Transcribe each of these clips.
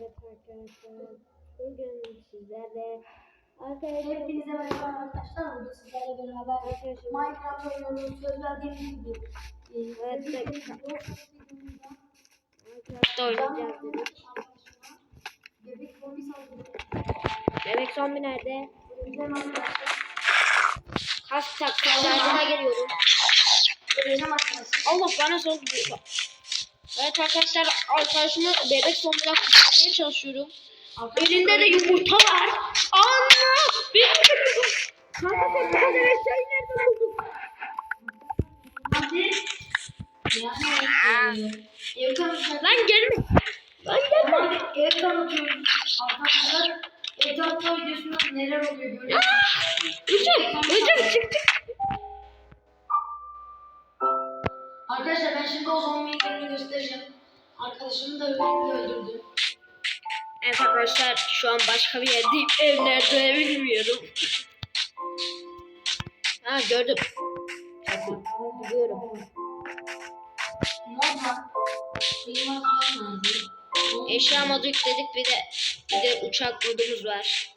Evet arkadaşlar. Bugün sizlerle arkadaşlar Hepinize merhaba arkadaşlar. Bugün sizlerle beraber Minecraft oynuyoruz. Söz verdiğimiz gibi. Ee, Evet, Minecraft oynayacağız dedik. Bebek zombi saldırıyor. Bebek zombi nerede? Öleceğim arkadaşlar. Kaç taktiklerine geliyorum. Allah bana sol Evet arkadaşlar arkadaşımı bebek zombiden kurtarmaya çalışıyorum. Elinde de yumurta var. Allah! Bir Kanka sen bu kadar eşyayı nereden buldun? Hadi. Yani e, ev. Lan gelme. Lan gelme. Ev tanıtıyoruz. Arkadaşlar ev tanıtma videosunda neler oluyor görüyoruz. Hocam, hocam çık çık. Arkadaşlar ben şimdi o zombiyi yerini göstereceğim. Arkadaşımı da öldürdü. öldürdü. Evet arkadaşlar şu an başka bir yerdeyim. Ev nerede bilmiyorum. Ha gördüm. Biliyorum. Eşya modu yükledik bir de bir de uçak modumuz var.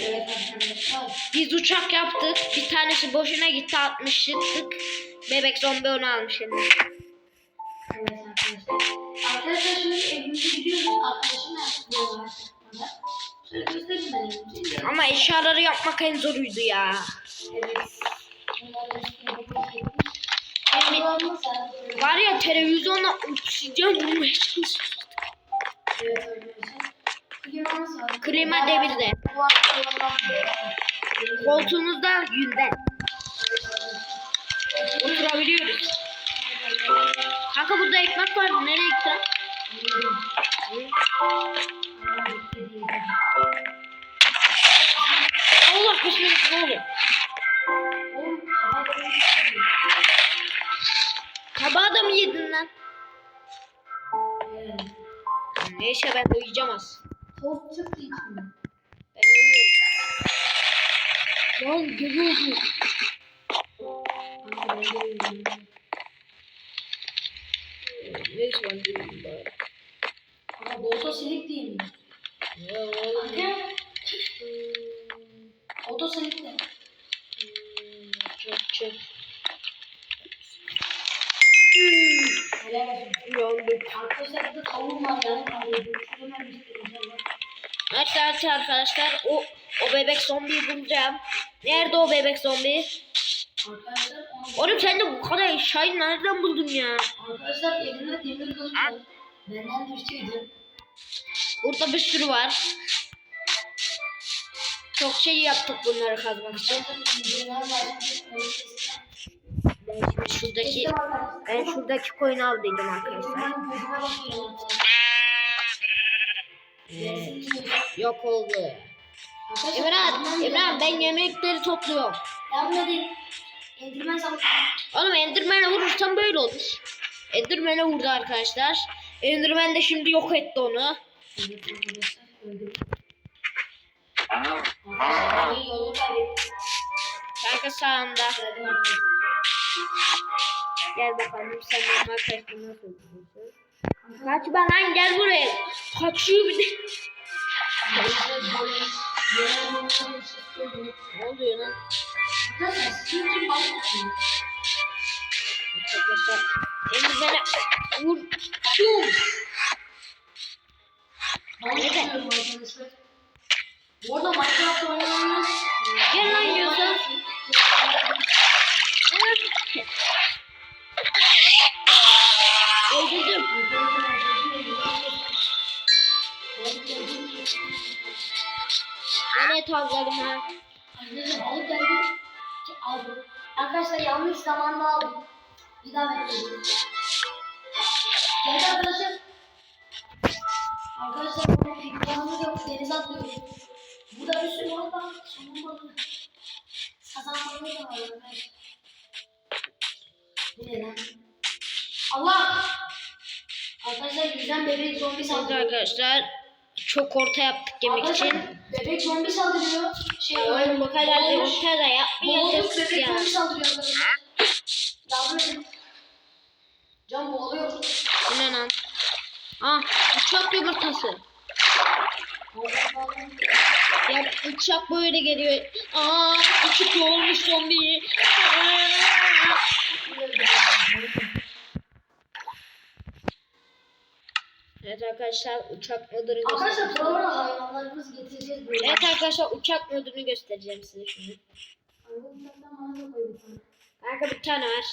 Evet arkadaşlar. Biz uçak yaptık. Bir tanesi boşuna gitti 60 çıktık. Bebek zombi onu almış eline. Evet arkadaşlar. Arkadaşlar şimdi evimize gidiyoruz. Arkadaşım yaptı bu. Şöyle göstereyim ben evimizi. Ama eşyaları yapmak en zoruydu ya. Evet. Evet. Var ya televizyonla oksijen bulmaya çalışıyorduk. Evet arkadaşlar. Var. Klima devirde. Koltuğumuzda yünden oturabiliyoruz. Kanka burada ekmek var. Nereye gitti? Allah bismillah ne oluyor? Tabağı da mı yedin lan? Neyse ben uyuyacağım az. Tost çıktı içinden. Ben uyuyorum. Lan gece oldu. Neyse ben de uyuyayım bari. Ama bolta silik değil mi? Ya oğlum. Anne. Oto silik de. Çok çok. Helal olsun. Yandık. Arkadaşlar burada tavuğum var yani. Kahveyi hemen göstereceğim. Evet evet arkadaşlar o o bebek zombiyi bulacağım. Nerede o bebek zombi? Oğlum sen de bu kadar eşyayı nereden buldun ya? Arkadaşlar elimde demir kılıç var. Benden düştüydü. Burada bir sürü var. Çok şey yaptık bunları kazmak için. Ben şimdi şuradaki ben şuradaki koyunu al dedim arkadaşlar. Yok oldu. Emrah, Emrah ben yemekleri topluyorum. Yardım edin. Endirmen. Oğlum Enderman'e vurursam böyle olur. Enderman'e vurdu arkadaşlar. Enderman de şimdi yok etti onu. Kanka sağında. Gel bakalım sen normal kaçtın nasıl öldürüyorsun? Kaçma lan gel buraya. Kaçıyor bir de. Ne oluyor lan? Arkadaşlar Enderman'e vurdum. Arkadaşlar. Bu arada Minecraft oynananlar Gel lan Tavladım ha. Arkadaşlar balık geldi. Ki aldım. Arkadaşlar yanlış zamanda aldım. Bir daha bekledim. Geldi arkadaşlar. Arkadaşlar bu imkanımız yok. Denize atlıyoruz. Burada bir sürü balık var. Somun balığı. Sazan balığı da var arkadaşlar. Bu ne lan? Allah! Arkadaşlar yüzden bebek zombi saldırıyor. arkadaşlar çok orta yaptık yemek Arkadaşlar, için. Bebek zombi saldırıyor. Şey, Oğlum bu kadar da orta da yapmayacağız bebek ya. zombi saldırıyor arkadaşlar. Yardım. Can boğuluyor. Bu ne lan? Ah uçak yumurtası. Ya uçak böyle geliyor. Aa küçük olmuş zombi. Aa! Evet arkadaşlar uçak modunu Arkadaşlar göstereceğim. buralara hayvanlarımızı getireceğiz böyle. Evet arkadaşlar uçak modunu göstereceğim size şimdi. Kanka bir tane ver.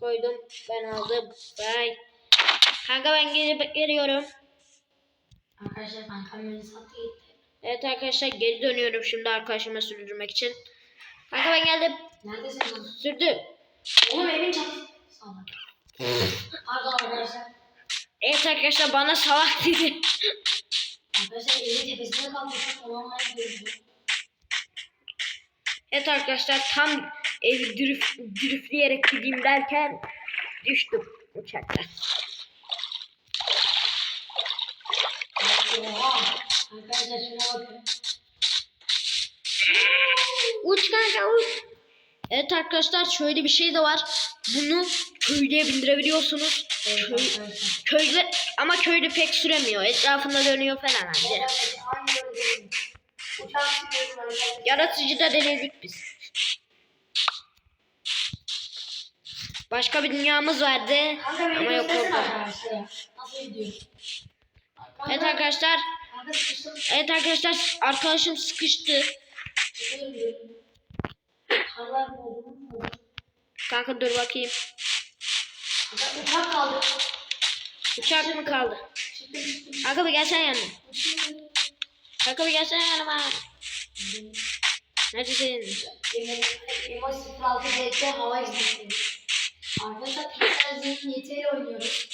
Koydum. Ben aldım. Bye. Kanka ben gelip geliyorum. Arkadaşlar ben kamerayı sattı gitti. Evet arkadaşlar geri dönüyorum şimdi arkadaşıma sürdürmek için. Kanka ben geldim. Neredesin? Sürdüm. Oğlum evin çatısı. Pardon arkadaşlar. Evet arkadaşlar bana salak dedi. Arkadaşlar evin tepesine kalkmışım. Olanları görüyorum. Evet arkadaşlar tam evi drift, driftleyerek gideyim derken düştüm uçaktan. Arkadaşlar şuna bakın. Uç kanka uç. Evet arkadaşlar şöyle bir şey de var. Bunu köylüye bindirebiliyorsunuz. Köy, köyde ama köyde pek süremiyor. Etrafında dönüyor falan sürüyorum arkadaşlar. Yaratıcıda denedik biz. Başka bir dünyamız vardı ama yok oldu. Evet arkadaşlar, evet arkadaşlar arkadaşım sıkıştı. Kanka dur bakayım. Uçak kaldı. Uçak mı kaldı? Kanka bir gelsene yanıma. Kanka bir gelsene yanıma. Neredesin? Emo 06 DT hava hizmeti. Arkadaşlar Pixel Z'nin yetiyle oynuyoruz.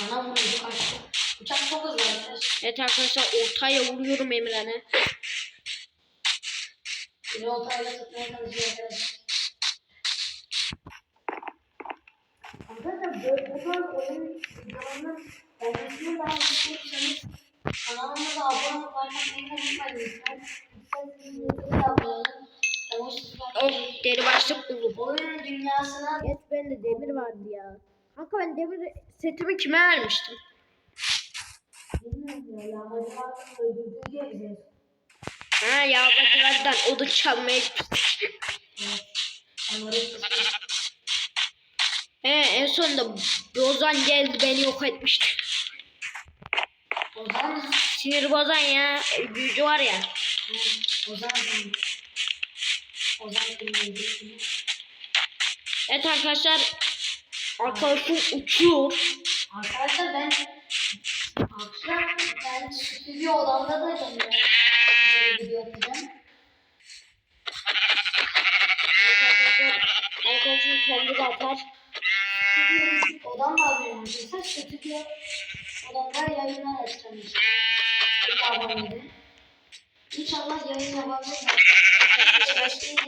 Bana vuruyor kaçtı. Uçak çok hızlı arkadaşlar. Evet arkadaşlar ortaya vuruyorum Emre'ne. Biri oltayla tutmaya çalışıyor arkadaşlar. Böyle bu tarz oyun videolarının olmasını daha istiyorsanız kanalımıza abone olup like atmayı unutmayın lütfen. Pixel Z'nin yetiyle abone olun. Emo 06 deri başlık buldum. Oyun dünyasına Evet bende demir vardı ya. Kanka ben demir setimi kime vermiştim? Bilmiyorum ya, yağmacılardan öldürdüğü diye. Ha yağmacılardan odun çalmaya gittik. En sonunda Bozan geldi beni yok etmişti. O zaman Sinir bozan ya. Büyücü var ya. o zaman o zaman bilmiyorum. Evet arkadaşlar. Arkadaşım uçuyor. Arkadaşlar ben akşam ben stüdyo odamda da canım. Video atacağım. Evet arkadaşlar. Arkadaşım kendi de atar. Stüdyo odam var benim arkadaşlar. Stüdyo odamda yayınlar açacağım işte. Abonede. İnşallah yayın yapabiliriz. Arkadaşlar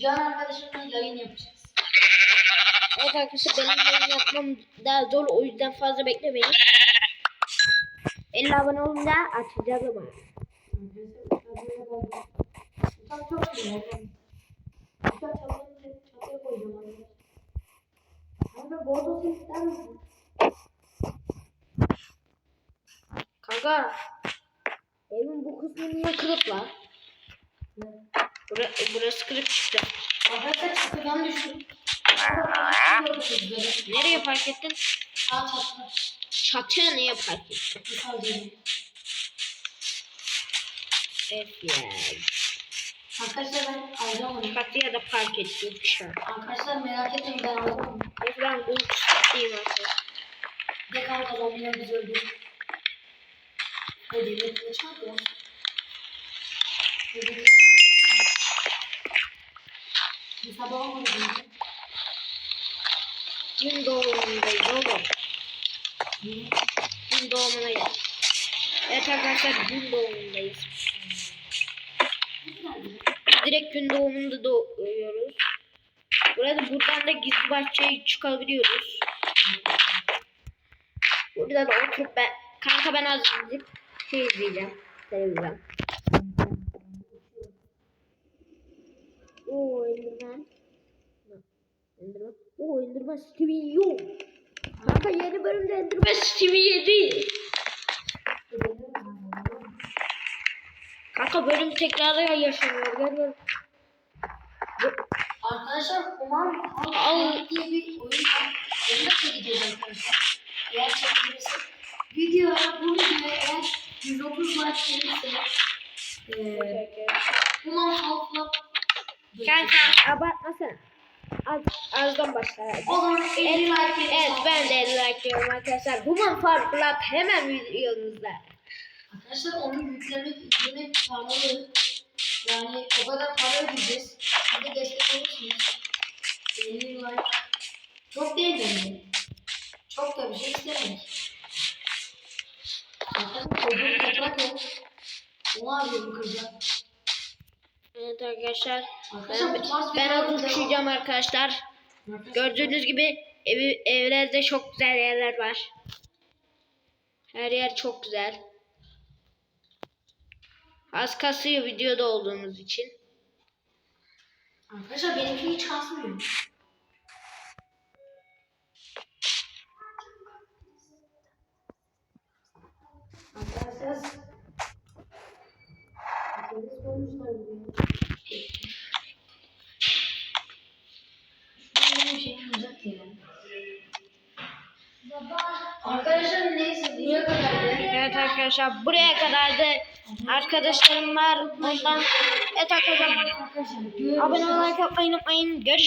Can arkadaşımla yayın yapacağız. Evet arkadaşlar benim yayın yapmam daha zor o yüzden fazla beklemeyin. 50 abone olunca açacağız ama. Uçak çok iyi. Uçak çatıya çatıya koyacağım Kanka Godos'u ister misin? Kanka. Evin bu kısmı niye kırık la? Bura, burası kırık çıktı. Arkadaşlar çatıdan düştüm. Nereye park ettin? Sağ çatıda. Çatıya niye park ettin? Misal diyelim. Evet ya. Arkadaşlar ben onu. Çatıya da park ettim şu an. Arkadaşlar merak etmeyin ben onu. Neyse ben kanka zombiler bizi öldürdü. O demir kılıç var ya. Demir kılıç. Bir sabah olmadı mı? Gün doğumundayız oğlum. Gün doğumuna gel. Evet arkadaşlar gün doğumundayız. Direkt gün doğumunda doğuyoruz. Burada buradan da gizli bahçeye çıkabiliyoruz. Burada da oturup ben kanka ben azıcık şey izleyeceğim. Televizyon. Oo Enderman. Enderman. Oo Enderman Stevie yok. Kanka yeni bölümde Enderman Stevie yedi. Kanka bölüm tekrarı yaşanıyor. Gel. Arkadaşlar Human Al. Diye bir oyun var. Onu da çekeceğiz arkadaşlar. Eğer çekebilirsek. Videoya bu videoya eğer 130 like gelirse eee Human Halk'la Kanka abartmasana. Az, azdan başla. o zaman 50 Evet, like gelirse evet ben de 50 like diyorum arkadaşlar. Human Fall Flat hemen videomuzda. Arkadaşlar onu yüklemek, paralı. Yani o kadar para ödeyeceğiz. Siz de destek olursunuz. 50 like. Çok değil bence. Çok da bir şey istemedik. Arkadaşlar çocuğun toprak yok. Onu arıyorum kıracak. Evet arkadaşlar. Ben, ben az uçacağım arkadaşlar. Gördüğünüz gibi evi, evlerde çok güzel yerler var. Her yer çok güzel. Az kasıyor videoda olduğumuz için. Arkadaşlar benimki hiç kasmıyor. Arkadaşlar. Arkadaşlar neyse buraya kadar Evet arkadaşlar buraya kadar da arkadaşlarım var. Ondan evet arkadaşlar abone olmayı unutmayın. Görüşürüz.